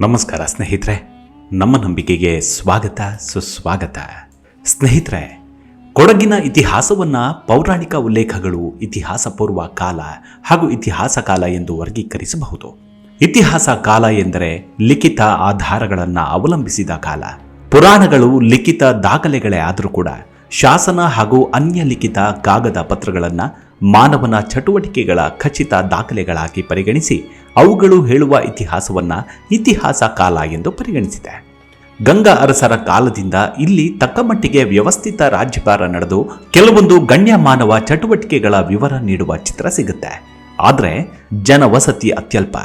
ನಮಸ್ಕಾರ ಸ್ನೇಹಿತರೆ, ನಮ್ಮ ನಂಬಿಕೆಗೆ ಸ್ವಾಗತ, ಸುಸ್ವಾಗತ. ಸ್ನೇಹಿತರೆ, ಕೊಡಗಿನ ಇತಿಹಾಸವನ್ನ ಪೌರಾಣಿಕ ಉಲ್ಲೇಖಗಳು ಇತಿಹಾಸ ಪೂರ್ವ ಕಾಲ ಹಾಗೂ ಇತಿಹಾಸ ಕಾಲ ಎಂದು ವರ್ಗೀಕರಿಸಬಹುದು. ಇತಿಹಾಸ ಕಾಲ ಎಂದರೆ ಲಿಖಿತ ಆಧಾರಗಳನ್ನು ಅವಲಂಬಿಸಿದ ಕಾಲ. ಪುರಾಣಗಳು ಲಿಖಿತ ದಾಖಲೆಗಳೇ ಆದರೂ ಕೂಡ ಶಾಸನ ಹಾಗೂ ಅನ್ಯ ಲಿಖಿತ ಕಾಗದ ಪತ್ರಗಳನ್ನು ಮಾನವನ ಚಟುವಟಿಕೆಗಳ ಖಚಿತ ದಾಖಲೆಗಳಾಗಿ ಪರಿಗಣಿಸಿ ಅವುಗಳು ಹೇಳುವ ಇತಿಹಾಸವನ್ನು ಇತಿಹಾಸ ಕಾಲ ಎಂದು ಪರಿಗಣಿಸಿದೆ. ಗಂಗಾ ಅರಸರ ಕಾಲದಿಂದ ಇಲ್ಲಿ ತಕ್ಕಮಟ್ಟಿಗೆ ವ್ಯವಸ್ಥಿತ ರಾಜ್ಯಭಾರ ನಡೆದು ಕೆಲವೊಂದು ಗಣ್ಯ ಮಾನವ ಚಟುವಟಿಕೆಗಳ ವಿವರ ನೀಡುವ ಚಿತ್ರ ಸಿಗುತ್ತೆ. ಆದರೆ, ಜನವಸತಿ ಅತ್ಯಲ್ಪ.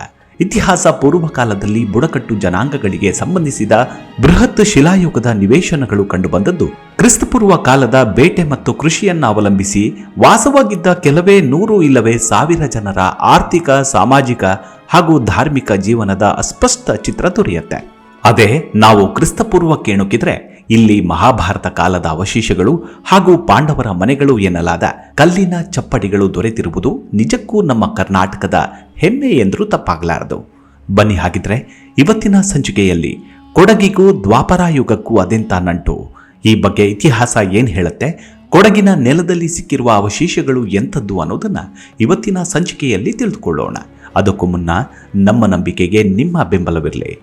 ಇತಿಹಾಸ ಪೂರ್ವ ಕಾಲದಲ್ಲಿ ಬುಡಕಟ್ಟು ಜನಾಂಗಗಳಿಗೆ ಸಂಬಂಧಿಸಿದ ಬೃಹತ್ ಶಿಲಾಯುಗದ ನಿವೇಶನಗಳು ಕಂಡುಬಂದದ್ದು. ಕ್ರಿಸ್ತಪೂರ್ವ ಕಾಲದ ಬೇಟೆ ಮತ್ತು ಕೃಷಿಯನ್ನ ಅವಲಂಬಿಸಿ ವಾಸವಾಗಿದ್ದ ಕೆಲವೇ ನೂರು ಇಲ್ಲವೇ ಸಾವಿರ ಜನರ ಆರ್ಥಿಕ, ಸಾಮಾಜಿಕ ಹಾಗೂ ಧಾರ್ಮಿಕ ಜೀವನದ ಅಸ್ಪಷ್ಟ ಚಿತ್ರ ದೊರೆಯುತ್ತೆ. ಅದೇ ನಾವು ಕ್ರಿಸ್ತಪೂರ್ವಕ್ಕೆ ಎಣುಕಿದ್ರೆ ಇಲ್ಲಿ ಮಹಾಭಾರತ ಕಾಲದ ಅವಶೇಷಗಳು ಹಾಗೂ ಪಾಂಡವರ ಮನೆಗಳು ಎನ್ನಲಾದ ಕಲ್ಲಿನ ಚಪ್ಪಡಿಗಳು ದೊರೆತಿರುವುದು ನಿಜಕ್ಕೂ ನಮ್ಮ ಕರ್ನಾಟಕದ ಹೆಮ್ಮೆ ಎಂದರೂ ತಪ್ಪಾಗಲಾರದು. ಬನ್ನಿ ಹಾಗಿದ್ರೆ ಇವತ್ತಿನ ಸಂಚಿಕೆಯಲ್ಲಿ ಕೊಡಗಿಗೂ ದ್ವಾಪರಾಯುಗಕ್ಕೂ ಅದೆಂತ ನಂಟು? ಈ ಬಗ್ಗೆ ಇತಿಹಾಸ ಏನು ಹೇಳುತ್ತೆ? ಕೊಡಗಿನ ನೆಲದಲ್ಲಿ ಸಿಕ್ಕಿರುವ ಅವಶೇಷಗಳು ಎಂಥದ್ದು ಅನ್ನೋದನ್ನ ಇವತ್ತಿನ ಸಂಚಿಕೆಯಲ್ಲಿ ತಿಳಿದುಕೊಳ್ಳೋಣ. ಅದಕ್ಕೂ ಮುನ್ನ ನಮ್ಮ ನಂಬಿಕೆಗೆ ನಿಮ್ಮ ಬೆಂಬಲವಿರಲಿ.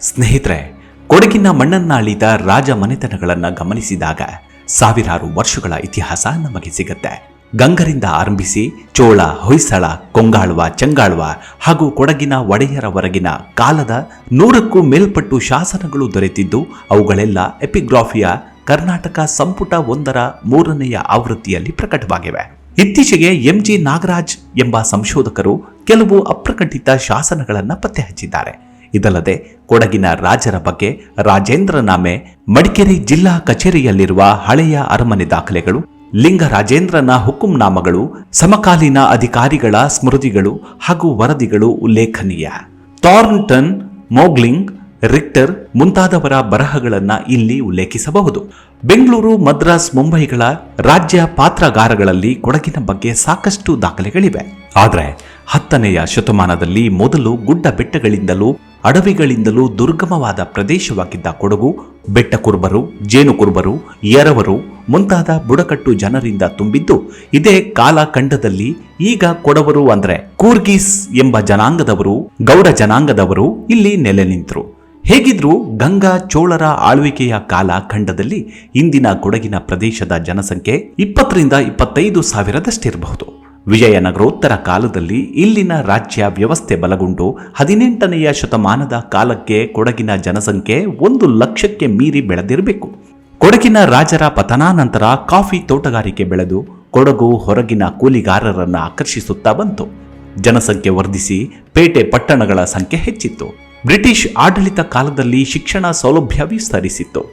ಸ್ನೇಹಿತರೆ ಕೊಡಗಿನ ಮಣ್ಣನ್ನಾಳಿದ ರಾಜ ಮನೆತನಗಳನ್ನು ಗಮನಿಸಿದಾಗ ಸಾವಿರಾರು ವರ್ಷಗಳ ಇತಿಹಾಸ ನಮಗೆ ಸಿಗುತ್ತೆ. ಗಂಗರಿಂದ ಆರಂಭಿಸಿ ಚೋಳ, ಹೊಯ್ಸಳ, ಕೊಂಗಾಳ್ವ, ಚಂಗಾಳ್ವ ಹಾಗೂ ಕೊಡಗಿನ ಒಡೆಯರವರೆಗಿನ ಕಾಲದ ನೂರಕ್ಕೂ ಮೇಲ್ಪಟ್ಟು ಶಾಸನಗಳು ದೊರೆತಿದ್ದು ಅವುಗಳೆಲ್ಲ ಎಪಿಗ್ರಾಫಿಯ ಕರ್ನಾಟಕ ಸಂಪುಟ ಒಂದರ ಮೂರನೆಯ ಆವೃತ್ತಿಯಲ್ಲಿ ಪ್ರಕಟವಾಗಿವೆ. ಇತ್ತೀಚೆಗೆ ಎಂಜಿ ನಾಗರಾಜ್ ಎಂಬ ಸಂಶೋಧಕರು ಕೆಲವು ಅಪ್ರಕಟಿತ ಶಾಸನಗಳನ್ನು ಪತ್ತೆ ಹಚ್ಚಿದ್ದಾರೆ ಇದಲ್ಲದೆ ಕೊಡಗಿನ ರಾಜರ ಬಗ್ಗೆ ರಾಜೇಂದ್ರನಾಮೆ ಮಡಿಕೇರಿ ಜಿಲ್ಲಾ ಕಚೇರಿಯಲ್ಲಿರುವ ಹಳೆಯ ಅರಮನೆ ದಾಖಲೆಗಳು, ಲಿಂಗರಾಜೇಂದ್ರನ ಹುಕುಂನಾಮಗಳು, ಸಮಕಾಲೀನ ಅಧಿಕಾರಿಗಳ ಸ್ಮೃತಿಗಳು ಹಾಗೂ ವರದಿಗಳು ಉಲ್ಲೇಖನೀಯ. ಥಾರ್ನ್ಟನ್, ಮೋಗ್ಲಿಂಗ್, ರಿಕ್ಟರ್ ಮುಂತಾದವರ ಬರಹಗಳನ್ನು ಇಲ್ಲಿ ಉಲ್ಲೇಖಿಸಬಹುದು. ಬೆಂಗಳೂರು, ಮದ್ರಾಸ್, ಮುಂಬೈಗಳ ರಾಜ್ಯ ಪಾತ್ರಗಾರಗಳಲ್ಲಿ ಕೊಡಗಿನ ಬಗ್ಗೆ ಸಾಕಷ್ಟು ದಾಖಲೆಗಳಿವೆ. ಆದರೆ ಹತ್ತನೆಯ ಶತಮಾನದಲ್ಲಿ ಮೊದಲು ಗುಡ್ಡ ಬೆಟ್ಟಗಳಿಂದಲೂ ಅಡವಿಗಳಿಂದಲೂ ದುರ್ಗಮವಾದ ಪ್ರದೇಶವಾಗಿದ್ದ ಕೊಡಗು, ಬೆಟ್ಟಕುರುಬರು, ಜೇನುಕುರುಬರು ಜೇನು ಕುರುಬರು ಎರವರು ಮುಂತಾದ ಬುಡಕಟ್ಟು ಜನರಿಂದ ತುಂಬಿದ್ದು, ಇದೇ ಕಾಲಖಂಡದಲ್ಲಿ ಈಗ ಕೊಡವರು ಅಂದ್ರೆ ಕೂರ್ಗೀಸ್ ಎಂಬ ಜನಾಂಗದವರು, ಗೌಡ ಜನಾಂಗದವರು ಇಲ್ಲಿ ನೆಲೆ ನಿಂತರು. ಹೇಗಿದ್ರೂ ಗಂಗಾ ಚೋಳರ ಆಳ್ವಿಕೆಯ ಕಾಲಖಂಡದಲ್ಲಿ ಇಂದಿನ ಕೊಡಗಿನ ಪ್ರದೇಶದ ಜನಸಂಖ್ಯೆ ಇಪ್ಪತ್ತರಿಂದ ಇಪ್ಪತ್ತೈದು ಸಾವಿರದಷ್ಟಿರಬಹುದು. ವಿಜಯನಗರೋತ್ತರ ಕಾಲದಲ್ಲಿ ಇಲ್ಲಿನ ರಾಜ್ಯ ವ್ಯವಸ್ಥೆ ಬಲಗೊಂಡು ಹದಿನೆಂಟನೆಯ ಶತಮಾನದ ಕಾಲಕ್ಕೆ ಕೊಡಗಿನ ಜನಸಂಖ್ಯೆ ಒಂದು ಲಕ್ಷಕ್ಕೆ ಮೀರಿ ಬೆಳೆದಿರಬೇಕು. ಕೊಡಗಿನ ರಾಜರ ಪತನಾನಂತರ ಕಾಫಿ ತೋಟಗಾರಿಕೆ ಬೆಳೆದು ಕೊಡಗು ಹೊರಗಿನ ಕೂಲಿಗಾರರನ್ನು ಆಕರ್ಷಿಸುತ್ತಾ ಬಂತು. ಜನಸಂಖ್ಯೆ ವರ್ಧಿಸಿ ಪೇಟೆ ಪಟ್ಟಣಗಳ ಸಂಖ್ಯೆ ಹೆಚ್ಚಿತ್ತು. ಬ್ರಿಟಿಷ್ ಆಡಳಿತ ಕಾಲದಲ್ಲಿ ಶಿಕ್ಷಣ ಸೌಲಭ್ಯ ವಿಸ್ತರಿಸಿತ್ತು.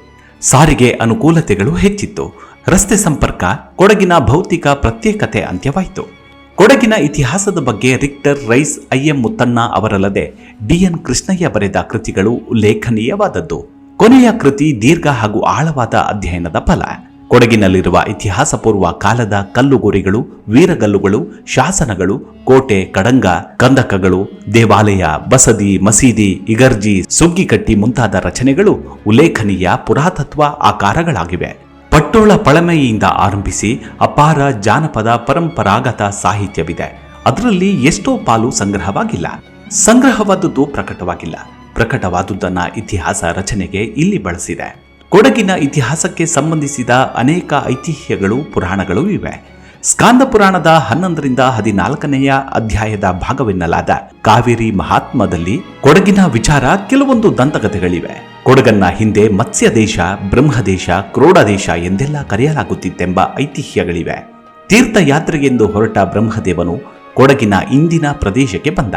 ಸಾರಿಗೆ ಅನುಕೂಲತೆಗಳು ಹೆಚ್ಚಿತ್ತು. ರಸ್ತೆ ಸಂಪರ್ಕ ಕೊಡಗಿನ ಭೌತಿಕ ಪ್ರತ್ಯೇಕತೆ ಅಂತ್ಯವಾಯಿತು. ಕೊಡಗಿನ ಇತಿಹಾಸದ ಬಗ್ಗೆ Richter Rice I M Muthanna ಅವರಲ್ಲದೆ D N Krishnaiah ಬರೆದ ಕೃತಿಗಳು ಉಲ್ಲೇಖನೀಯವಾದದ್ದು. ಕೊನೆಯ ಕೃತಿ ದೀರ್ಘ ಹಾಗೂ ಆಳವಾದ ಅಧ್ಯಯನದ ಫಲ. ಕೊಡಗಿನಲ್ಲಿರುವ ಇತಿಹಾಸ ಪೂರ್ವ ಕಾಲದ ಕಲ್ಲುಗೋರಿಗಳು, ವೀರಗಲ್ಲುಗಳು, ಶಾಸನಗಳು, ಕೋಟೆ, ಕಡಂಗ, ಕಂದಕಗಳು, ದೇವಾಲಯ, ಬಸದಿ, ಮಸೀದಿ, ಇಗರ್ಜಿ ಸುಗ್ಗಿಕಟ್ಟಿ ಮುಂತಾದ ರಚನೆಗಳು ಉಲ್ಲೇಖನೀಯ ಪುರಾತತ್ವ ಆಕಾರಗಳಾಗಿವೆ. ಪಟ್ಟೋಳ ಪಳಮೆಯಿಂದ ಆರಂಭಿಸಿ ಅಪಾರ ಜಾನಪದ ಪರಂಪರಾಗತ ಸಾಹಿತ್ಯವಿದೆ. ಅದರಲ್ಲಿ ಎಷ್ಟೋ ಪಾಲು ಸಂಗ್ರಹವಾಗಿಲ್ಲ. ಸಂಗ್ರಹವಾದದ್ದು ಪ್ರಕಟವಾಗಿಲ್ಲ. ಪ್ರಕಟವಾದುದನ್ನ ಇತಿಹಾಸ ರಚನೆಗೆ ಇಲ್ಲಿ ಬಳಸಿದೆ. ಕೊಡಗಿನ ಇತಿಹಾಸಕ್ಕೆ ಸಂಬಂಧಿಸಿದ ಅನೇಕ ಐತಿಹ್ಯಗಳು, ಪುರಾಣಗಳು ಇವೆ. ಸ್ಕಾಂದ ಪುರಾಣದ ಹನ್ನೊಂದರಿಂದ ಹದಿನಾಲ್ಕನೆಯ ಅಧ್ಯಾಯದ ಭಾಗವೆನ್ನಲಾದ ಕಾವೇರಿ ಮಹಾತ್ಮದಲ್ಲಿ ಕೊಡಗಿನ ವಿಚಾರ ಕೆಲವೊಂದು ದಂತಕಥೆಗಳಿವೆ. ಕೊಡಗನ್ನ ಹಿಂದೆ ಮತ್ಸ್ಯ ದೇಶ ಬ್ರಹ್ಮದೇಶ ಕ್ರೋಡ ದೇಶ ಎಂದೆಲ್ಲ ಕರೆಯಲಾಗುತ್ತಿತ್ತೆಂಬ ಐತಿಹ್ಯಗಳಿವೆ. ತೀರ್ಥಯಾತ್ರೆಗೆಂದು ಹೊರಟ ಬ್ರಹ್ಮದೇವನು ಕೊಡಗಿನ ಇಂದಿನ ಪ್ರದೇಶಕ್ಕೆ ಬಂದ.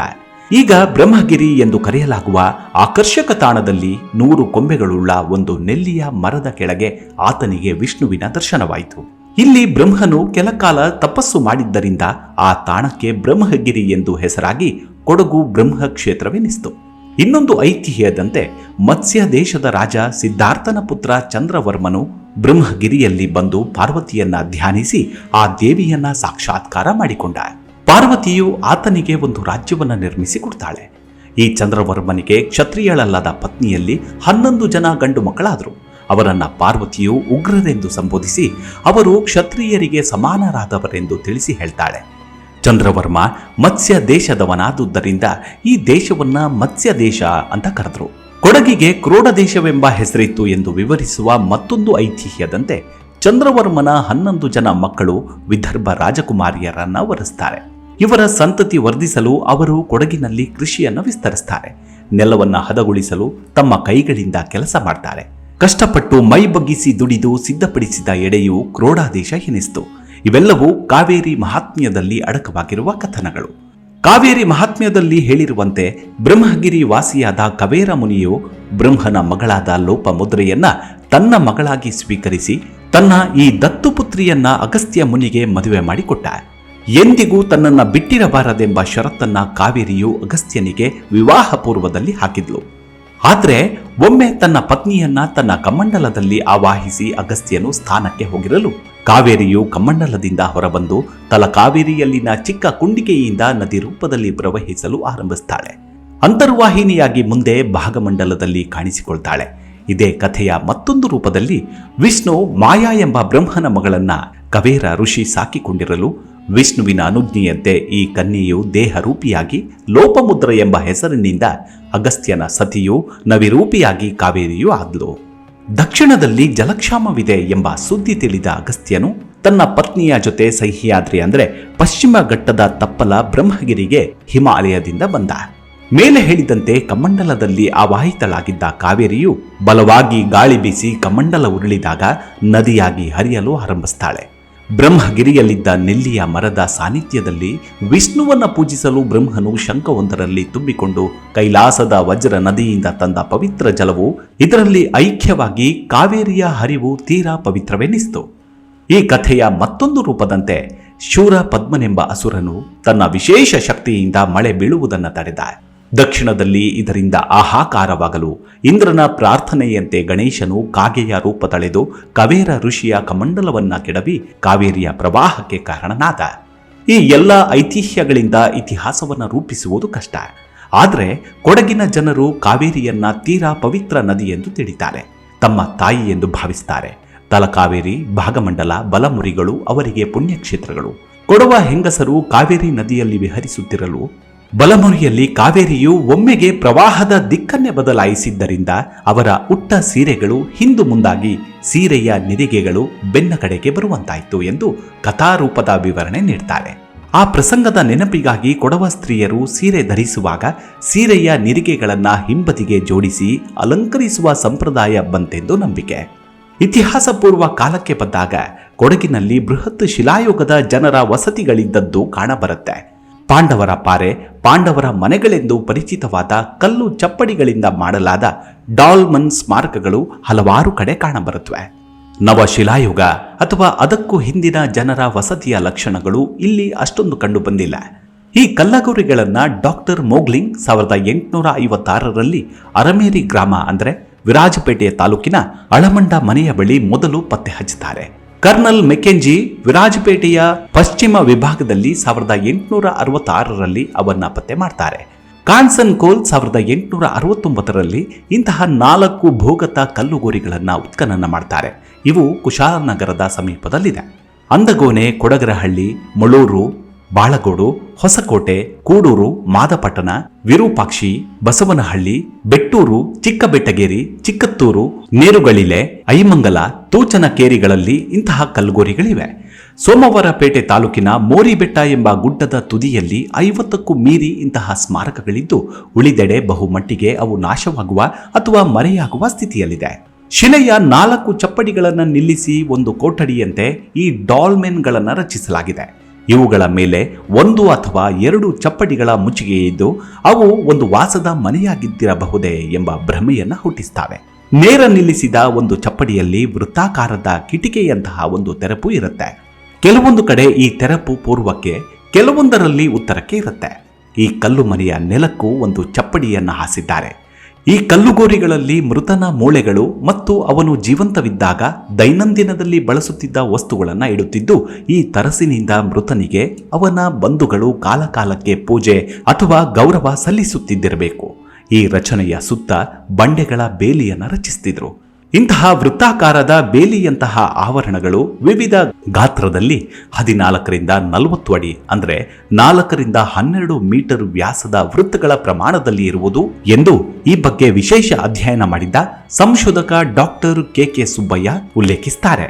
ಈಗ ಬ್ರಹ್ಮಗಿರಿ ಎಂದು ಕರೆಯಲಾಗುವ ಆಕರ್ಷಕ ತಾಣದಲ್ಲಿ ನೂರು ಕೊಂಬೆಗಳುಳ್ಳ ಒಂದು ನೆಲ್ಲಿಯ ಮರದ ಕೆಳಗೆ ಆತನಿಗೆ ವಿಷ್ಣುವಿನ ದರ್ಶನವಾಯಿತು. ಇಲ್ಲಿ ಬ್ರಹ್ಮನು ಕೆಲಕಾಲ ತಪಸ್ಸು ಮಾಡಿದ್ದರಿಂದ ಆ ತಾಣಕ್ಕೆ ಬ್ರಹ್ಮಗಿರಿ ಎಂದು ಹೆಸರಾಗಿ ಕೊಡಗು ಬ್ರಹ್ಮ ಕ್ಷೇತ್ರವೆನಿಸಿತು. ಇನ್ನೊಂದು ಐತಿಹ್ಯದಂತೆ ಮತ್ಸ್ಯ ದೇಶದ ರಾಜ ಸಿದ್ಧಾರ್ಥನ ಪುತ್ರ ಚಂದ್ರವರ್ಮನು ಬ್ರಹ್ಮಗಿರಿಯಲ್ಲಿ ಬಂದು ಪಾರ್ವತಿಯನ್ನ ಧ್ಯಾನಿಸಿ ಆ ದೇವಿಯನ್ನ ಸಾಕ್ಷಾತ್ಕಾರ ಮಾಡಿಕೊಂಡ ಪಾರ್ವತಿಯು ಆತನಿಗೆ ಒಂದು ರಾಜ್ಯವನ್ನು ನಿರ್ಮಿಸಿ ಕೊಡ್ತಾಳೆ. ಈ ಚಂದ್ರವರ್ಮನಿಗೆ ಕ್ಷತ್ರಿಯಳಲ್ಲದ ಪತ್ನಿಯಲ್ಲಿ ಹನ್ನೊಂದು ಜನ ಗಂಡು ಮಕ್ಕಳಾದರು. ಅವರನ್ನ ಪಾರ್ವತಿಯು ಉಗ್ರರೆಂದು ಸಂಬೋಧಿಸಿ ಅವರು ಕ್ಷತ್ರಿಯರಿಗೆ ಸಮಾನರಾದವರೆಂದು ತಿಳಿಸಿ ಹೇಳ್ತಾಳೆ. ಚಂದ್ರವರ್ಮ ಮತ್ಸ್ಯ ದೇಶದವನಾದುದರಿಂದ ಈ ದೇಶವನ್ನ ಮತ್ಸ್ಯ ದೇಶ ಅಂತ ಕರೆದರು. ಕೊಡಗಿಗೆ ಕ್ರೋಡ ದೇಶವೆಂಬ ಹೆಸರಿತ್ತು ಎಂದು ವಿವರಿಸುವ ಮತ್ತೊಂದು ಐತಿಹ್ಯದಂತೆ ಚಂದ್ರವರ್ಮನ ಹನ್ನೊಂದು ಜನ ಮಕ್ಕಳು ವಿದರ್ಭ ರಾಜಕುಮಾರಿಯರನ್ನ ವರಿಸ್ತಾರೆ. ಇವರ ಸಂತತಿ ವರ್ಧಿಸಲು ಅವರು ಕೊಡಗಿನಲ್ಲಿ ಕೃಷಿಯನ್ನು ವಿಸ್ತರಿಸ್ತಾರೆ. ನೆಲವನ್ನ ಹದಗೊಳಿಸಲು ತಮ್ಮ ಕೈಗಳಿಂದ ಕೆಲಸ ಮಾಡ್ತಾರೆ. ಕಷ್ಟಪಟ್ಟು ಮೈ ಬಗ್ಗಿಸಿ ದುಡಿದು ಸಿದ್ಧಪಡಿಸಿದ ಎಡೆಯು ಕ್ರೋಡಾದೇಶ ಎನಿಸಿತು. ಇವೆಲ್ಲವೂ ಕಾವೇರಿ ಮಹಾತ್ಮ್ಯದಲ್ಲಿ ಅಡಕವಾಗಿರುವ ಕಥನಗಳು. ಕಾವೇರಿ ಮಹಾತ್ಮ್ಯದಲ್ಲಿ ಹೇಳಿರುವಂತೆ ಬ್ರಹ್ಮಗಿರಿ ವಾಸಿಯಾದ ಕವೇರ ಮುನಿಯು ಬ್ರಹ್ಮನ ಮಗಳಾದ ಲೋಪಮುದ್ರೆಯನ್ನ ತನ್ನ ಮಗಳಾಗಿ ಸ್ವೀಕರಿಸಿ ತನ್ನ ಈ ದತ್ತುಪುತ್ರಿಯನ್ನ ಅಗಸ್ತ್ಯ ಮುನಿಗೆ ಮದುವೆ ಮಾಡಿಕೊಟ್ಟ ಎಂದಿಗೂ ತನ್ನನ್ನ ಬಿಟ್ಟಿರಬಾರದೆಂಬ ಷರತ್ತನ್ನ ಕಾವೇರಿಯು ಅಗಸ್ತ್ಯನಿಗೆ ವಿವಾಹ ಪೂರ್ವದಲ್ಲಿ ಹಾಕಿದ್ಲು. ಆದರೆ ಒಮ್ಮೆ ತನ್ನ ಪತ್ನಿಯನ್ನ ತನ್ನ ಕಮಂಡಲದಲ್ಲಿ ಆವಾಹಿಸಿ ಅಗಸ್ತ್ಯನು ಸ್ಥಾನಕ್ಕೆ ಹೋಗಿರಲು ಕಾವೇರಿಯು ಕಮಂಡಲದಿಂದ ಹೊರಬಂದು ತಲಕಾವೇರಿಯಲ್ಲಿನ ಚಿಕ್ಕ ಕುಂಡಿಕೆಯಿಂದ ನದಿ ರೂಪದಲ್ಲಿ ಪ್ರವಹಿಸಲು ಆರಂಭಿಸ್ತಾಳೆ. ಅಂತರ್ವಾಹಿನಿಯಾಗಿ ಮುಂದೆ ಭಾಗಮಂಡಲದಲ್ಲಿ ಕಾಣಿಸಿಕೊಳ್ತಾಳೆ. ಇದೇ ಕಥೆಯ ಮತ್ತೊಂದು ರೂಪದಲ್ಲಿ ವಿಷ್ಣು ಮಾಯಾ ಎಂಬ ಬ್ರಹ್ಮನ ಮಗಳನ್ನ ಕವೇರ ಋಷಿ ಸಾಕಿಕೊಂಡಿರಲು ವಿಷ್ಣುವಿನ ಅನುಜ್ಞೆಯಂತೆ ಈ ಕನ್ಯೆಯು ದೇಹರೂಪಿಯಾಗಿ ಲೋಪಮುದ್ರ ಎಂಬ ಹೆಸರಿನಿಂದ ಅಗಸ್ತ್ಯನ ಸತಿಯು ನವಿರೂಪಿಯಾಗಿ ಕಾವೇರಿಯೂ ಆದ್ಲು. ದಕ್ಷಿಣದಲ್ಲಿ ಜಲಕ್ಷಾಮವಿದೆ ಎಂಬ ಸುದ್ದಿ ತಿಳಿದ ಅಗಸ್ತ್ಯನು ತನ್ನ ಪತ್ನಿಯ ಜೊತೆ ಸಹ್ಯಾದ್ರಿ ಅಂದರೆ ಪಶ್ಚಿಮ ಘಟ್ಟದ ತಪ್ಪಲ ಬ್ರಹ್ಮಗಿರಿಗೆ ಹಿಮಾಲಯದಿಂದ ಬಂದ. ಮೇಲೆ ಹೇಳಿದಂತೆ ಕಮಂಡಲದಲ್ಲಿ ಆವಾಹಿತಳಾಗಿದ್ದ ಕಾವೇರಿಯು ಬಲವಾಗಿ ಗಾಳಿ ಬೀಸಿ ಕಮಂಡಲ ಉರುಳಿದಾಗ ನದಿಯಾಗಿ ಹರಿಯಲು ಆರಂಭಿಸ್ತಾಳೆ. ಬ್ರಹ್ಮಗಿರಿಯಲ್ಲಿದ್ದ ನೆಲ್ಲಿಯ ಮರದ ಸಾನ್ನಿಧ್ಯದಲ್ಲಿ ವಿಷ್ಣುವನ್ನು ಪೂಜಿಸಲು ಬ್ರಹ್ಮನು ಶಂಖವೊಂದರಲ್ಲಿ ತುಂಬಿಕೊಂಡು ಕೈಲಾಸದ ವಜ್ರ ನದಿಯಿಂದ ತಂದ ಪವಿತ್ರ ಜಲವು ಇದರಲ್ಲಿ ಐಕ್ಯವಾಗಿ ಕಾವೇರಿಯ ಹರಿವು ತೀರಾ ಪವಿತ್ರವೆನಿಸಿತು. ಈ ಕಥೆಯ ಮತ್ತೊಂದು ರೂಪದಂತೆ ಶೂರ ಪದ್ಮನೆಂಬ ಅಸುರನು ತನ್ನ ವಿಶೇಷ ಶಕ್ತಿಯಿಂದ ಮಳೆ ಬೀಳುವುದನ್ನು ತಡೆದ ದಕ್ಷಿಣದಲ್ಲಿ ಇದರಿಂದ ಆಹಾಕಾರವಾಗಲು ಇಂದ್ರನ ಪ್ರಾರ್ಥನೆಯಂತೆ ಗಣೇಶನು ಕಾಗೆಯ ರೂಪ ತಳೆದು ಕವೇರ ಋಷಿಯ ಕಮಂಡಲವನ್ನ ಕೆಡವಿ ಕಾವೇರಿಯ ಪ್ರವಾಹಕ್ಕೆ ಕಾರಣನಾದ. ಈ ಎಲ್ಲ ಐತಿಹ್ಯಗಳಿಂದ ಇತಿಹಾಸವನ್ನು ರೂಪಿಸುವುದು ಕಷ್ಟ. ಆದರೆ ಕೊಡಗಿನ ಜನರು ಕಾವೇರಿಯನ್ನ ತೀರಾ ಪವಿತ್ರ ನದಿ ಎಂದು ತಿಳಿತಾರೆ. ತಮ್ಮ ತಾಯಿ ಎಂದು ಭಾವಿಸ್ತಾರೆ. ತಲಕಾವೇರಿ, ಭಾಗಮಂಡಲ, ಬಲಮುರಿಗಳು ಅವರಿಗೆ ಪುಣ್ಯಕ್ಷೇತ್ರಗಳು. ಕೊಡವ ಹೆಂಗಸರು ಕಾವೇರಿ ನದಿಯಲ್ಲಿ ವಿಹರಿಸುತ್ತಿರಲು ಬಲಮುರಿಯಲ್ಲಿ ಕಾವೇರಿಯು ಒಮ್ಮೆಗೆ ಪ್ರವಾಹದ ದಿಕ್ಕನ್ನೇ ಬದಲಾಯಿಸಿದ್ದರಿಂದ ಅವರ ಉಟ್ಟ ಸೀರೆಗಳು ಹಿಂದು ಮುಂದಾಗಿ ಸೀರೆಯ ನಿರಿಗೆಗಳು ಬೆನ್ನ ಕಡೆಗೆ ಬರುವಂತಾಯಿತು ಎಂದು ಕಥಾರೂಪದ ವಿವರಣೆ ನೀಡ್ತಾರೆ. ಆ ಪ್ರಸಂಗದ ನೆನಪಿಗಾಗಿ ಕೊಡವ ಸ್ತ್ರೀಯರು ಸೀರೆ ಧರಿಸುವಾಗ ಸೀರೆಯ ನಿರಿಗೆಗಳನ್ನು ಹಿಂಬದಿಗೆ ಜೋಡಿಸಿ ಅಲಂಕರಿಸುವ ಸಂಪ್ರದಾಯ ಬಂತೆಂದು ನಂಬಿಕೆ. ಇತಿಹಾಸ ಪೂರ್ವ ಕಾಲಕ್ಕೆ ಬಂದಾಗ ಕೊಡಗಿನಲ್ಲಿ ಬೃಹತ್ ಶಿಲಾಯುಗದ ಜನರ ವಸತಿಗಳಿದ್ದದ್ದು ಕಾಣಬರುತ್ತೆ. ಪಾಂಡವರ ಪಾರೆ ಪಾಂಡವರ ಮನೆಗಳೆಂದು ಪರಿಚಿತವಾದ ಕಲ್ಲು ಚಪ್ಪಡಿಗಳಿಂದ ಮಾಡಲಾದ ಡಾಲ್ಮನ್ ಸ್ಮಾರಕಗಳು ಹಲವಾರು ಕಡೆ ಕಾಣಬರುತ್ತವೆ. ನವಶಿಲಾಯುಗ ಅಥವಾ ಅದಕ್ಕೂ ಹಿಂದಿನ ಜನರ ವಸತಿಯ ಲಕ್ಷಣಗಳು ಇಲ್ಲಿ ಅಷ್ಟೊಂದು ಕಂಡು ಬಂದಿಲ್ಲ ಈ ಕಲ್ಲಗುರಿಗಳನ್ನ ಡಾಕ್ಟರ್ ಮೋಗ್ಲಿಂಗ್ ಸಾವಿರದ ಎಂಟುನೂರ ಐವತ್ತಾರರಲ್ಲಿ ಅರಮೇರಿ ಗ್ರಾಮ ಅಂದರೆ ವಿರಾಜಪೇಟೆಯ ತಾಲೂಕಿನ ಅಳಮಂಡ ಮನೆಯ ಬಳಿ ಮೊದಲು ಪತ್ತೆ ಹಚ್ಚುತ್ತಾರೆ ಕರ್ನಲ್ ಮೆಕೆಂಜಿ ವಿರಾಜಪೇಟೆಯ ಪಶ್ಚಿಮ ವಿಭಾಗದಲ್ಲಿ ಸಾವಿರದ ಎಂಟುನೂರ ಅರವತ್ತಾರರಲ್ಲಿ ಅವನ್ನ ಪತ್ತೆ ಮಾಡ್ತಾರೆ. ಕಾನ್ಸನ್ ಕೋಲ್ ಸಾವಿರದ ಎಂಟುನೂರ ಅರವತ್ತೊಂಬತ್ತರಲ್ಲಿ ಇಂತಹ ನಾಲ್ಕು ಭೂಗತ ಕಲ್ಲುಗೋರಿಗಳನ್ನು ಉತ್ಖನನ ಮಾಡ್ತಾರೆ. ಇವು ಕುಶಾಲನಗರದ ಸಮೀಪದಲ್ಲಿದೆ. ಅಂದಗೋನೆ ಕೊಡಗರಹಳ್ಳಿ, ಮುಳೂರು ಬಾಳಗೋಡು, ಹೊಸಕೋಟೆ, ಕೂಡೂರು, ಮಾದಪಟ್ಟಣ, ವಿರೂಪಾಕ್ಷಿ, ಬಸವನಹಳ್ಳಿ, ಬೆಟ್ಟೂರು, ಚಿಕ್ಕಬೆಟ್ಟಗೇರಿ, ಚಿಕ್ಕತ್ತೂರು, ನೇರುಗಳಿಲೆ, ಐಮಂಗಲ, ತೂಚನಕೇರಿಗಳಲ್ಲಿ ಇಂತಹ ಕಲ್ಗೋರಿಗಳಿವೆ. ಸೋಮವಾರಪೇಟೆ ತಾಲೂಕಿನ ಮೋರಿಬೆಟ್ಟ ಎಂಬ ಗುಡ್ಡದ ತುದಿಯಲ್ಲಿ ಐವತ್ತಕ್ಕೂ ಮೀರಿ ಇಂತಹ ಸ್ಮಾರಕಗಳಿದ್ದು, ಉಳಿದೆಡೆ ಬಹುಮಟ್ಟಿಗೆ ಅವು ನಾಶವಾಗುವ ಅಥವಾ ಮರೆಯಾಗುವ ಸ್ಥಿತಿಯಲ್ಲಿದೆ. ಶಿಲೆಯ ನಾಲ್ಕು ಚಪ್ಪಡಿಗಳನ್ನು ನಿಲ್ಲಿಸಿ ಒಂದು ಕೊಠಡಿಯಂತೆ ಈ ಡಾಲ್ಮೆನ್ಗಳನ್ನು ರಚಿಸಲಾಗಿದೆ. ಇವುಗಳ ಮೇಲೆ ಒಂದು ಅಥವಾ ಎರಡು ಚಪ್ಪಡಿಗಳ ಮುಚ್ಚಿಗೆ ಇದ್ದು ಅವು ಒಂದು ವಾಸದ ಮನೆಯಾಗಿದ್ದಿರಬಹುದೇ ಎಂಬ ಭ್ರಮೆಯನ್ನು ಹುಟ್ಟಿಸ್ತವೆ. ನೇರ ನಿಲ್ಲಿಸಿದ ಒಂದು ಚಪ್ಪಡಿಯಲ್ಲಿ ವೃತ್ತಾಕಾರದ ಕಿಟಿಕೆಯಂತಹ ಒಂದು ತೆರಪು ಇರುತ್ತೆ. ಕೆಲವೊಂದು ಕಡೆ ಈ ತೆರಪು ಪೂರ್ವಕ್ಕೆ, ಕೆಲವೊಂದರಲ್ಲಿ ಉತ್ತರಕ್ಕೆ ಇರುತ್ತೆ. ಈ ಕಲ್ಲು ಮನೆಯ ನೆಲಕ್ಕೂ ಒಂದು ಚಪ್ಪಡಿಯನ್ನು ಹಾಸಿದ್ದಾರೆ. ಈ ಕಲ್ಲುಗೋರಿಗಳಲ್ಲಿ ಮೃತನ ಮೂಳೆಗಳು ಮತ್ತು ಅವನು ಜೀವಂತವಿದ್ದಾಗ ದೈನಂದಿನದಲ್ಲಿ ಬಳಸುತ್ತಿದ್ದ ವಸ್ತುಗಳನ್ನು ಇಡುತ್ತಿದ್ದು, ಈ ತರಸಿನಿಂದ ಮೃತನಿಗೆ ಅವನ ಬಂಧುಗಳು ಕಾಲಕಾಲಕ್ಕೆ ಪೂಜೆ ಅಥವಾ ಗೌರವ ಸಲ್ಲಿಸುತ್ತಿದ್ದಿರಬೇಕು. ಈ ರಚನೆಯ ಸುತ್ತ ಬಂಡೆಗಳ ಬೇಲಿಯನ್ನು ರಚಿಸುತ್ತಿದ್ರು ಇಂತಹ ವೃತ್ತಾಕಾರದ ಬೇಲಿಯಂತಹ ಆವರಣಗಳು ವಿವಿಧ ಗಾತ್ರದಲ್ಲಿ ಹದಿನಾಲ್ಕರಿಂದ ನಲವತ್ತು ಅಡಿ, ಅಂದರೆ ನಾಲ್ಕರಿಂದ ಹನ್ನೆರಡು ಮೀಟರ್ ವ್ಯಾಸದ ವೃತ್ತಗಳ ಪ್ರಮಾಣದಲ್ಲಿ ಇರುವುದು ಎಂದು ಈ ಬಗ್ಗೆ ವಿಶೇಷ ಅಧ್ಯಯನ ಮಾಡಿದ್ದ ಸಂಶೋಧಕ ಡಾಕ್ಟರ್ ಕೆ ಕೆ ಸುಬ್ಬಯ್ಯ ಉಲ್ಲೇಖಿಸುತ್ತಾರೆ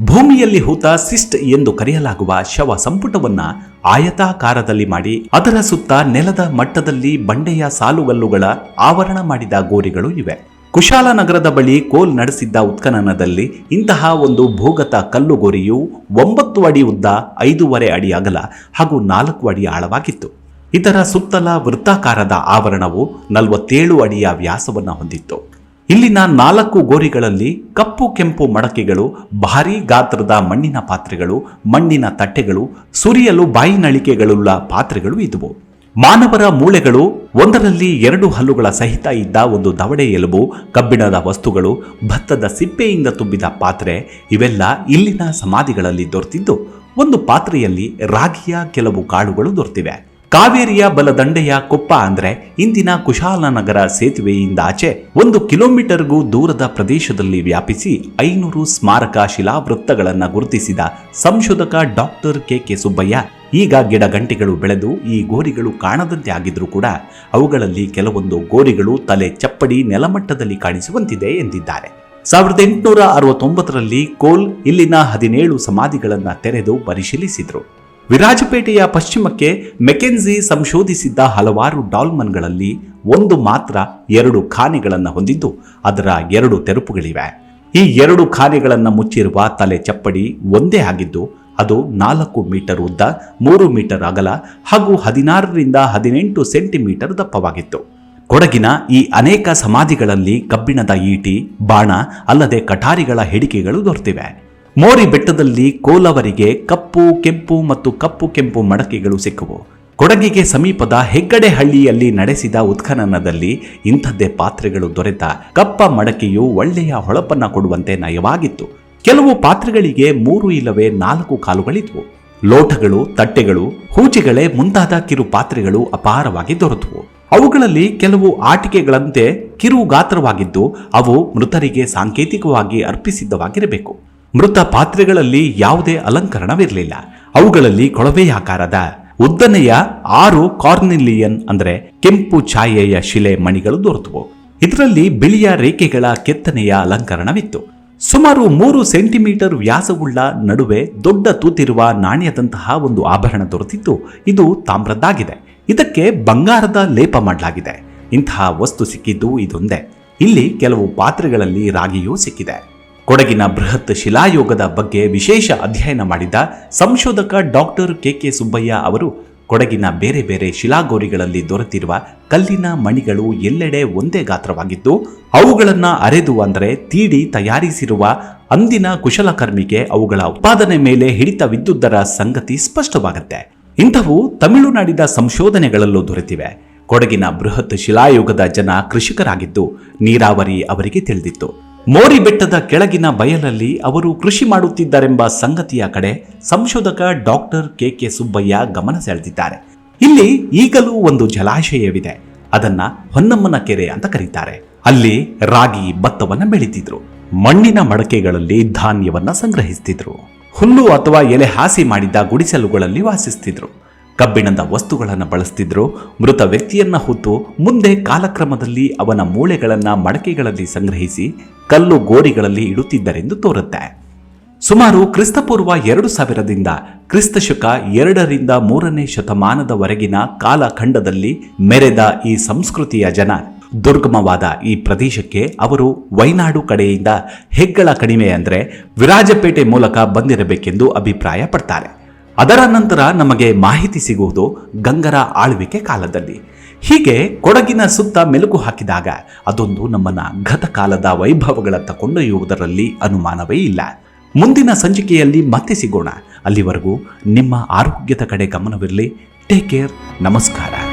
ಭೂಮಿಯಲ್ಲಿ ಹೂತ ಸಿಸ್ಟ್ ಎಂದು ಕರೆಯಲಾಗುವ ಶವ ಸಂಪುಟವನ್ನ ಆಯತಾಕಾರದಲ್ಲಿ ಮಾಡಿ ಅದರ ಸುತ್ತ ನೆಲದ ಮಟ್ಟದಲ್ಲಿ ಬಂಡೆಯ ಸಾಲುಗಲ್ಲುಗಳ ಆವರಣ ಮಾಡಿದ ಗೋರಿಗಳು ಇವೆ. ಕುಶಾಲನಗರದ ಬಳಿ ಕೋಲ್ ನಡೆಸಿದ್ದ ಉತ್ಖನನದಲ್ಲಿ ಇಂತಹ ಒಂದು ಭೂಗತ ಕಲ್ಲುಗೋರಿಯು ಒಂಬತ್ತು ಅಡಿ ಉದ್ದ ಐದೂವರೆ ಅಡಿ ಅಗಲ ಹಾಗೂ ನಾಲ್ಕು ಅಡಿ ಆಳವಾಗಿತ್ತು. ಇದರ ಸುತ್ತಲ ವೃತ್ತಾಕಾರದ ಆವರಣವು ನಲವತ್ತೇಳು ಅಡಿಯ ವ್ಯಾಸವನ್ನು ಹೊಂದಿತ್ತು. ಇಲ್ಲಿನ ನಾಲ್ಕು ಗೋರಿಗಳಲ್ಲಿ ಕಪ್ಪು ಕೆಂಪು ಮಡಕೆಗಳು, ಭಾರೀ ಗಾತ್ರದ ಮಣ್ಣಿನ ಪಾತ್ರೆಗಳು, ಮಣ್ಣಿನ ತಟ್ಟೆಗಳು, ಸುರಿಯಲು ಬಾಯಿ ನಳಿಕೆಗಳುಳ್ಳ ಪಾತ್ರೆಗಳು ಇದ್ವು. ಮಾನವರ ಮೂಳೆಗಳು ಒಂದರಲ್ಲಿ ಎರಡು ಹಲ್ಲುಗಳ ಸಹಿತ ಇದ್ದ ಒಂದು ದವಡೆ ಎಲುಬು, ಕಬ್ಬಿಣದ ವಸ್ತುಗಳು, ಭತ್ತದ ಸಿಪ್ಪೆಯಿಂದ ತುಂಬಿದ ಪಾತ್ರೆ, ಇವೆಲ್ಲ ಇಲ್ಲಿನ ಸಮಾಧಿಗಳಲ್ಲಿ ದೊರೆತಿದ್ದು. ಒಂದು ಪಾತ್ರೆಯಲ್ಲಿ ರಾಗಿಯ ಕೆಲವು ಕಾಳುಗಳು ದೊರೆತಿವೆ. ಕಾವೇರಿಯ ಬಲದಂಡೆಯ ಕೊಪ್ಪ ಅಂದ್ರೆ ಇಂದಿನ ಕುಶಾಲನಗರ ಸೇತುವೆಯಿಂದ ಆಚೆ ಒಂದು ಕಿಲೋಮೀಟರ್ಗೂ ದೂರದ ಪ್ರದೇಶದಲ್ಲಿ ವ್ಯಾಪಿಸಿ ಐನೂರು ಸ್ಮಾರಕ ಶಿಲಾವೃತ್ತಗಳನ್ನು ಗುರುತಿಸಿದ ಸಂಶೋಧಕ ಡಾಕ್ಟರ್ ಕೆ ಕೆ ಸುಬ್ಬಯ್ಯ. ಈಗ ಗಿಡಗಂಟಿಗಳು ಬೆಳೆದು ಈ ಗೋರಿಗಳು ಕಾಣದಂತೆ ಆಗಿದ್ರೂ ಕೂಡ ಅವುಗಳಲ್ಲಿ ಕೆಲವೊಂದು ಗೋರಿಗಳು ತಲೆ ಚಪ್ಪಡಿ ನೆಲಮಟ್ಟದಲ್ಲಿ ಕಾಣಿಸುವಂತಿದೆ ಎಂದಿದ್ದಾರೆ. ಸಾವಿರದ ಎಂಟುನೂರ ಅರವತ್ತೊಂಬತ್ತರಲ್ಲಿ ಕೋಲ್ ಇಲ್ಲಿನ ಹದಿನೇಳು ಸಮಾಧಿಗಳನ್ನು ತೆರೆದು ಪರಿಶೀಲಿಸಿದ್ರು. ವಿರಾಜಪೇಟೆಯ ಪಶ್ಚಿಮಕ್ಕೆ ಮೆಕೆನ್ಸಿ ಸಂಶೋಧಿಸಿದ್ದ ಹಲವಾರು ಡಾಲ್ಮನ್ಗಳಲ್ಲಿ ಒಂದು ಮಾತ್ರ ಎರಡು ಖಾನೆಗಳನ್ನು ಹೊಂದಿದ್ದು, ಅದರ ಎರಡು ತೆರಪುಗಳಿವೆ. ಈ ಎರಡು ಖಾನೆಗಳನ್ನು ಮುಚ್ಚಿರುವ ತಲೆ ಚಪ್ಪಡಿ ಒಂದೇ ಆಗಿದ್ದು, ಅದು ನಾಲ್ಕು ಮೀಟರ್ ಉದ್ದ, ಮೂರು ಮೀಟರ್ ಅಗಲ ಹಾಗೂ ಹದಿನಾರರಿಂದ ಹದಿನೆಂಟು ಸೆಂಟಿಮೀಟರ್ ದಪ್ಪವಾಗಿತ್ತು. ಕೊಡಗಿನ ಈ ಅನೇಕ ಸಮಾಧಿಗಳಲ್ಲಿ ಕಬ್ಬಿಣದ ಈಟಿ, ಬಾಣ ಅಲ್ಲದೆ ಕಠಾರಿಗಳ ಹಿಡಿಕೆಗಳು ದೊರೆತಿವೆ. ಮೋರಿ ಬೆಟ್ಟದಲ್ಲಿ ಕೋಲವರಿಗೆ ಕಪ್ಪು, ಕೆಂಪು ಮತ್ತು ಕಪ್ಪು, ಕೆಂಪು ಮಡಕೆಗಳು ಸಿಕ್ಕವು. ಕೊಡಗಿಗೆ ಸಮೀಪದ ಹೆಗ್ಗಡೆ ಹಳ್ಳಿಯಲ್ಲಿ ನಡೆಸಿದ ಉತ್ಖನನದಲ್ಲಿ ಇಂಥದ್ದೇ ಪಾತ್ರೆಗಳು ದೊರೆತ ಕಪ್ಪ ಮಡಕೆಯು ಒಳ್ಳೆಯ ಹೊಳಪನ್ನ ಕೊಡುವಂತೆ ನಯವಾಗಿತ್ತು. ಕೆಲವು ಪಾತ್ರೆಗಳಿಗೆ ಮೂರು ಇಲ್ಲವೇ ನಾಲ್ಕು ಕಾಲುಗಳಿದ್ವು. ಲೋಟಗಳು, ತಟ್ಟೆಗಳು, ಹೂಜಿಗಳೇ ಮುಂತಾದ ಕಿರು ಪಾತ್ರೆಗಳು ಅಪಾರವಾಗಿ ದೊರೆತವು. ಅವುಗಳಲ್ಲಿ ಕೆಲವು ಆಟಿಕೆಗಳಂತೆ ಕಿರು ಗಾತ್ರವಾಗಿದ್ದು, ಅವು ಮೃತರಿಗೆ ಸಾಂಕೇತಿಕವಾಗಿ ಅರ್ಪಿಸಿದ್ದವಾಗಿರಬೇಕು. ಮೃತ ಪಾತ್ರೆಗಳಲ್ಲಿ ಯಾವುದೇ ಅಲಂಕರಣವಿರಲಿಲ್ಲ. ಅವುಗಳಲ್ಲಿ ಕೊಳವೆಯಾಕಾರದ ಉದ್ದನೆಯ ಆರು ಕಾರ್ನಿಲಿಯನ್ ಅಂದರೆ ಕೆಂಪು ಛಾಯೆಯ ಶಿಲೆ ಮಣಿಗಳು ದೊರೆತುವು. ಇದರಲ್ಲಿ ಬಿಳಿಯ ರೇಖೆಗಳ ಕೆತ್ತನೆಯ ಅಲಂಕರಣವಿತ್ತು. ಸುಮಾರು ಮೂರು ಸೆಂಟಿಮೀಟರ್ ವ್ಯಾಸವುಳ್ಳ ನಡುವೆ ದೊಡ್ಡ ತೂತಿರುವ ನಾಣ್ಯದಂತಹ ಒಂದು ಆಭರಣ ದೊರೆತಿದ್ದು ಇದು ತಾಮ್ರದ್ದಾಗಿದೆ. ಇದಕ್ಕೆ ಬಂಗಾರದ ಲೇಪ ಮಾಡಲಾಗಿದೆ. ಇಂತಹ ವಸ್ತು ಸಿಕ್ಕಿದ್ದು ಇದೊಂದೇ. ಇಲ್ಲಿ ಕೆಲವು ಪಾತ್ರೆಗಳಲ್ಲಿ ರಾಗಿಯೂ ಸಿಕ್ಕಿದೆ. ಕೊಡಗಿನ ಬೃಹತ್ ಶಿಲಾಯೋಗದ ಬಗ್ಗೆ ವಿಶೇಷ ಅಧ್ಯಯನ ಮಾಡಿದ ಸಂಶೋಧಕ ಡಾಕ್ಟರ್ ಕೆ ಕೆ ಸುಬ್ಬಯ್ಯ ಅವರು, ಕೊಡಗಿನ ಬೇರೆ ಬೇರೆ ಶಿಲಾಗೋರಿಗಳಲ್ಲಿ ದೊರೆತಿರುವ ಕಲ್ಲಿನ ಮಣಿಗಳು ಎಲ್ಲೆಡೆ ಒಂದೇ ಗಾತ್ರವಾಗಿದ್ದು, ಅವುಗಳನ್ನು ಅರೆದು ಅಂದರೆ ತೀಡಿ ತಯಾರಿಸಿರುವ ಅಂದಿನ ಕುಶಲಕರ್ಮಿಗೆ ಅವುಗಳ ಉತ್ಪಾದನೆ ಮೇಲೆ ಹಿಡಿತವಿದ್ದುದರ ಸಂಗತಿ ಸ್ಪಷ್ಟವಾಗುತ್ತೆ. ಇಂಥವು ತಮಿಳುನಾಡಿನ ಸಂಶೋಧನೆಗಳಲ್ಲೂ ದೊರೆತಿವೆ. ಕೊಡಗಿನ ಬೃಹತ್ ಶಿಲಾಯುಗದ ಜನ ಕೃಷಿಕರಾಗಿದ್ದು, ನೀರಾವರಿ ಅವರಿಗೆ ತಿಳಿದಿತ್ತು. ಮೋರಿ ಬೆಟ್ಟದ ಕೆಳಗಿನ ಬಯಲಲ್ಲಿ ಅವರು ಕೃಷಿ ಮಾಡುತ್ತಿದ್ದಾರೆಂಬ ಸಂಗತಿಯ ಕಡೆ ಸಂಶೋಧಕ ಡಾಕ್ಟರ್ ಕೆ ಕೆ ಸುಬ್ಬಯ್ಯ ಗಮನ ಸೆಳೆದಿದ್ದಾರೆ. ಇಲ್ಲಿ ಈಗಲೂ ಒಂದು ಜಲಾಶಯವಿದೆ. ಅದನ್ನ ಹೊನ್ನಮ್ಮನ ಕೆರೆ ಅಂತ ಕರೀತಾರೆ. ಅಲ್ಲಿ ರಾಗಿ ಭತ್ತವನ್ನು ಬೆಳೀತಿದ್ರು. ಮಣ್ಣಿನ ಮಡಕೆಗಳಲ್ಲಿ ಧಾನ್ಯವನ್ನ ಸಂಗ್ರಹಿಸ್ತಿದ್ರು. ಹುಲ್ಲು ಅಥವಾ ಎಲೆ ಹಾಸಿ ಮಾಡಿದ ಗುಡಿಸಲುಗಳಲ್ಲಿ ವಾಸಿಸ್ತಿದ್ರು. ಕಬ್ಬಿಣದ ವಸ್ತುಗಳನ್ನು ಬಳಸ್ತಿದ್ರು, ಮೃತ ವ್ಯಕ್ತಿಯನ್ನ ಹೊತ್ತು ಮುಂದೆ ಕಾಲಕ್ರಮದಲ್ಲಿ ಅವನ ಮೂಳೆಗಳನ್ನು ಮಡಕೆಗಳಲ್ಲಿ ಸಂಗ್ರಹಿಸಿ ಕಲ್ಲು ಗೋರಿಗಳಲ್ಲಿ ಇಡುತ್ತಿದ್ದರೆಂದು ತೋರುತ್ತೆ. ಸುಮಾರು ಕ್ರಿಸ್ತಪೂರ್ವ ಎರಡು ಸಾವಿರದಿಂದ ಕ್ರಿಸ್ತಶಕ ಎರಡರಿಂದ ಮೂರನೇ ಶತಮಾನದವರೆಗಿನ ಕಾಲಖಂಡದಲ್ಲಿ ಮೆರೆದ ಈ ಸಂಸ್ಕೃತಿಯ ಜನ, ದುರ್ಗಮವಾದ ಈ ಪ್ರದೇಶಕ್ಕೆ ಅವರು ವೈನಾಡು ಕಡೆಯಿಂದ ಹೆಗ್ಗಳ ಕಡಿಮೆ ಅಂದರೆ ವಿರಾಜಪೇಟೆ ಮೂಲಕ ಬಂದಿರಬೇಕೆಂದು ಅಭಿಪ್ರಾಯ ಪಡ್ತಾರೆ ಅದರ ನಂತರ ನಮಗೆ ಮಾಹಿತಿ ಸಿಗುವುದು ಗಂಗರ ಆಳ್ವಿಕೆ ಕಾಲದಲ್ಲಿ. ಹೀಗೆ ಕೊಡಗಿನ ಸುತ್ತ ಮೆಲುಕು ಹಾಕಿದಾಗ ಅದೊಂದು ನಮ್ಮನ್ನ ಗತಕಾಲದ ವೈಭವಗಳತ್ತ ಕೊಂಡೊಯ್ಯುವುದರಲ್ಲಿ ಅನುಮಾನವೇ ಇಲ್ಲ. ಮುಂದಿನ ಸಂಚಿಕೆಯಲ್ಲಿ ಮತ್ತೆ ಸಿಗೋಣ. ಅಲ್ಲಿವರೆಗೂ ನಿಮ್ಮ ಆರೋಗ್ಯದ ಕಡೆ ಗಮನವಿರಲಿ. ಟೇಕ್ ಕೇರ್ ನಮಸ್ಕಾರ.